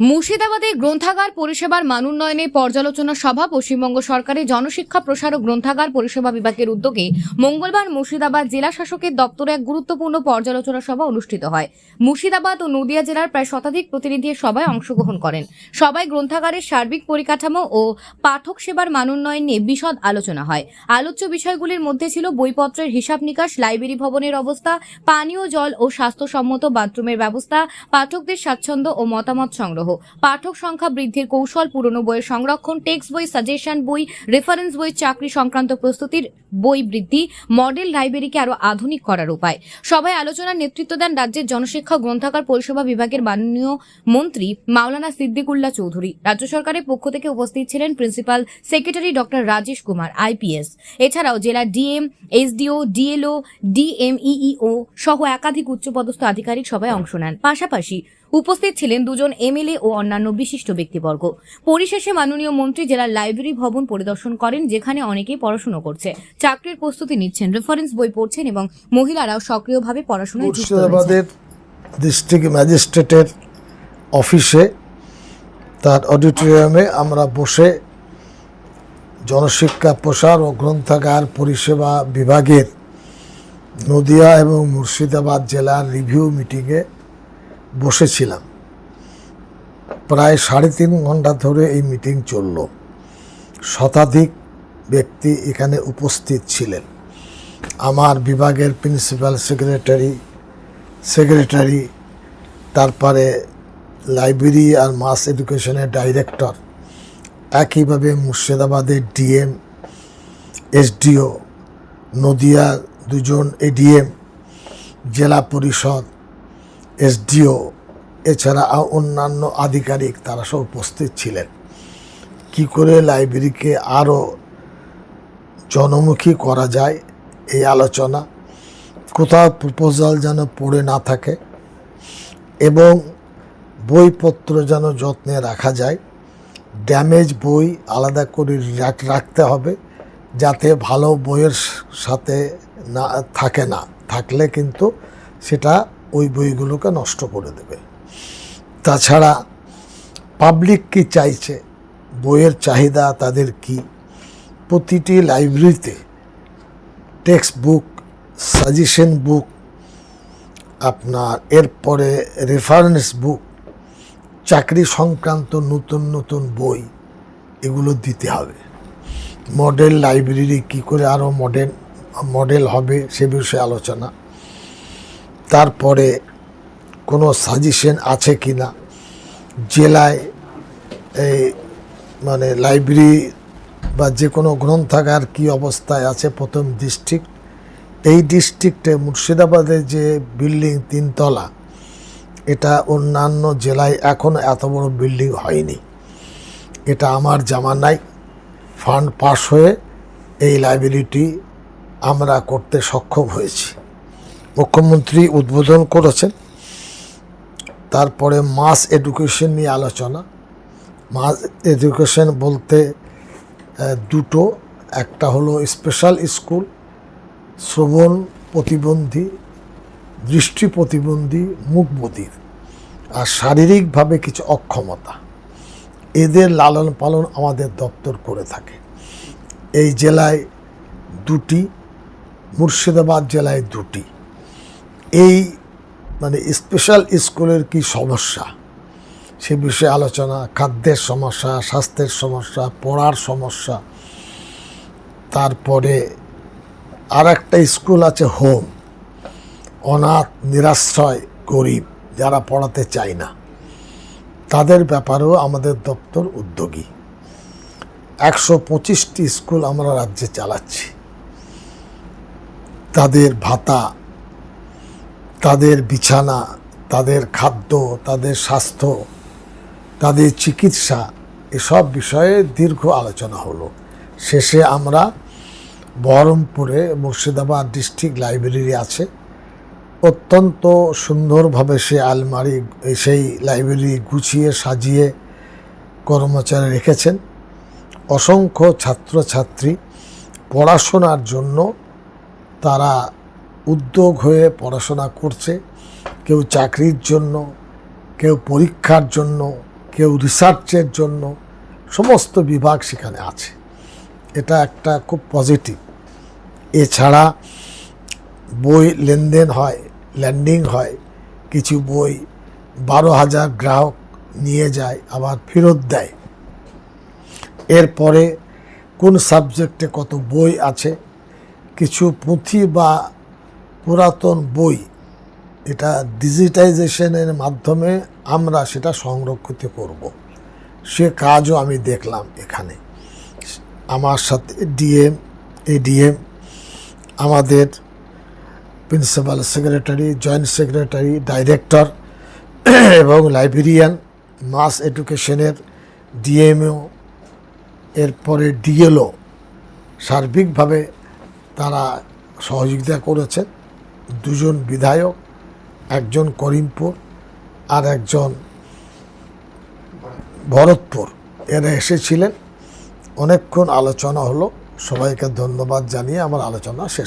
মুর্শিদাবাদে গ্রন্থাগার পরিষেবার মানোন্নয়নে পর্যালোচনা সভা পশ্চিমবঙ্গ সরকারের জনশিক্ষা প্রসার ও গ্রন্থাগার পরিষেবা বিভাগের উদ্যোগে মঙ্গলবার মুর্শিদাবাদ জেলা শাসকের দপ্তরে এক গুরুত্বপূর্ণ পর্যালোচনা সভা অনুষ্ঠিত হয়। মুর্শিদাবাদ ও নদিয়া জেলার প্রায় শতাধিক প্রতিনিধি সভায় অংশগ্রহণ করেন। সবাই গ্রন্থাগারের সার্বিক পরিকাঠামো ও পাঠক সেবার মানোন্নয়ন নিয়ে বিশদ আলোচনা হয়। আলোচ্য বিষয়গুলির মধ্যে ছিল বইপত্রের হিসাব নিকাশ, লাইব্রেরি ভবনের অবস্থা, পানীয় জল ও স্বাস্থ্যসম্মত বাথরুমের ব্যবস্থা, পাঠকদের স্বাচ্ছন্দ্য ও মতামত সংগ্রহ। পাঠক সংখ্যা বৃদ্ধির কৌশল, পুরনো বইয়ের সংরক্ষণ, টেক্সট বই, সাজেশন বই, রেফারেন্স বই, চাকরি সংক্রান্ত প্রস্তুতির বই বৃদ্ধি, মডেল লাইব্রেরিকে আরও আধুনিক করার উপায়। সভায় আলোচনার নেতৃত্ব দেন রাজ্যের জনশিক্ষা, গ্রন্থাগার, পরিষেবা বিভাগের মাননীয় মন্ত্রী মাওলানা সিদ্দিকুল্লাহ চৌধুরী। রাজ্য সরকারের পক্ষ থেকে উপস্থিত ছিলেন principal secretary doctor Rajesh Kumar IPS এছাড়াও জেলা ডিএম এসডিও ডিএলও ডিএমইও সহ একাধিক উচ্চপদস্থ আধিকারিক সভায় অংশ নেন। পাশাপাশি উপস্থিত ছিলেন দুজন এমএলএ ও অন্যান্য বিশিষ্ট ব্যক্তিবর্গ। পরিশেষে মাননীয় মন্ত্রী জেলার লাইব্রেরি ভবন পরিদর্শন করেন, যেখানে অনেকেই পড়াশুনো করছে। চাকরির প্রস্তুতি নিচ্ছেন, রেফারেন্স বই পড়ছেন এবং মহিলারাও সক্রিয়ভাবে পড়াশোনায় ডিস্ট্রিক্ট ম্যাজিস্ট্রেটের অফিসে তার অডিটোরিয়ামে আমরা বসে জনশিক্ষা, প্রসার ও গ্রন্থাগার পরিষেবা বিভাগের নদিয়া এবং মুর্শিদাবাদ জেলার রিভিউ মিটিংয়ে বসেছিলাম। প্রায় সাড়ে তিন ঘণ্টা ধরে এই মিটিং চলল। শতাধিক ব্যক্তি এখানে উপস্থিত ছিলেন। আমার বিভাগের প্রিন্সিপাল সেক্রেটারি সেক্রেটারি, তারপরে লাইব্রেরি আর মাস এডুকেশনের ডাইরেক্টর, একইভাবে মুর্শিদাবাদের ডিএম, এসডিও নদিয়া দুজন এডিএম, জেলা পরিষদ এসডিও, এছাড়া অন্যান্য আধিকারিক তারা সব উপস্থিত ছিলেন। কি করে লাইব্রেরিকে আরও জনমুখী করা যায় এই আলোচনা? কোথাও প্রপোজাল যেন পড়ে না থাকে এবং বইপত্র যেন যত্নে রাখা যায়। ড্যামেজ বই আলাদা করে রাখ- রাখতে হবে যাতে ভালো বইয়ের সাথে না, থাকে না। থাকলে কিন্তু সেটা ওই বইগুলোকে নষ্ট করে দেবে। তাছাড়া পাবলিক কি চাইছে? বইয়ের চাহিদা, তাদের কি? প্রতিটি লাইব্রেরিতে টেক্সট বুক সাজেশন বুক আপনার এরপরে রেফারেন্স বুক চাকরি সংক্রান্ত নতুন নতুন বই, এগুলো দিতে হবে। মডেল লাইব্রেরি কি করে আরও মডেল মডেল হবে সে বিষয়ে আলোচনা। তারপরে কোনো সাজেশন আছে কি না? জেলায় এই মানে লাইব্রেরি বা যে কোনো গ্রন্থাগার কি অবস্থায় আছে প্রথম ডিস্ট্রিক্ট এই ডিস্ট্রিক্টে মুর্শিদাবাদের যে বিল্ডিং তিনতলা, এটা অন্যান্য জেলায় এখনও এত বড় বিল্ডিং হয়নি। এটা আমার জামানায় ফান্ড পাস হয়ে এই লাইব্রেরিটি আমরা করতে সক্ষম হয়েছি। মুখ্যমন্ত্রী উদ্বোধন করেছেন। তারপরে মাস এডুকেশন নিয়ে আলোচনা। মাস এডুকেশন বলতে দুটো। একটা হলো স্পেশাল স্কুল, শ্রবণ প্রতিবন্ধী, দৃষ্টি প্রতিবন্ধী মুখবধির আর শারীরিকভাবে কিছু অক্ষমতা। এদের লালন পালন আমাদের দপ্তর করে থাকে। এই জেলায় দুটি, মুর্শিদাবাদ জেলায় দুটি। এই মানে স্পেশাল স্কুলের কি সমস্যা? সে বিষয়ে আলোচনা, খাদ্যের সমস্যা, স্বাস্থ্যের সমস্যা, পড়ার সমস্যা, তারপরে আর একটা স্কুল আছে হোম অনাথ, নিরাশ্রয়, গরিব, যারা পড়াতে চায় না। তাদের ব্যাপারেও আমাদের দপ্তর উদ্যোগী। একশো পঁচিশটি স্কুল আমরা রাজ্যে চালাচ্ছি। তাদের ভাতা তাদের বিছানা, তাদের খাদ্য, তাদের স্বাস্থ্য, তাদের চিকিৎসা এসব বিষয়ে দীর্ঘ আলোচনা হলো। শেষে আমরা বহরমপুরে মুর্শিদাবাদ ডিস্ট্রিক্ট লাইব্রেরি আছে। অত্যন্ত সুন্দরভাবে সে আলমারি, সেই লাইব্রেরি গুছিয়ে, সাজিয়ে কর্মচারী রেখেছেন। অসংখ্য ছাত্রছাত্রী পড়াশোনার জন্য তারা উদ্যোগ হয়ে পড়াশোনা করছে। কেউ চাকরির জন্য, কেউ পরীক্ষার জন্য, কেউ রিসার্চের জন্য, সমস্ত বিভাগ সেখানে আছে। এটা একটা খুব পজিটিভ এছাড়া বই লেনদেন হয় ল্যান্ডিং হয়, কিছু বই বারো হাজার গ্রাহক নিয়ে যায়, আবার ফেরত দেয়। এরপরে কোন সাবজেক্টে কত বই আছে, কিছু পুঁথি বা পুরাতন বই, এটা ডিজিটাইজেশনের মাধ্যমে আমরা সেটা সংরক্ষিত করব। সে কাজও আমি দেখলাম এখানে। আমার সাথে ডিএম, এডিএম, আমাদের principal secretary, joint secretary, director এবং লাইব্রেরিয়ান, মাস এডুকেশনের ডিএমও, এরপরে ডিএলও সার্বিকভাবে তারা সহযোগিতা করেছেন। দুজন বিধায়ক, একজন করিমপুর আর একজন ভরতপুর। এরা এসেছিলেন। অনেকক্ষণ আলোচনা হলো। সবাইকে ধন্যবাদ জানিয়ে আমার আলোচনা শেষ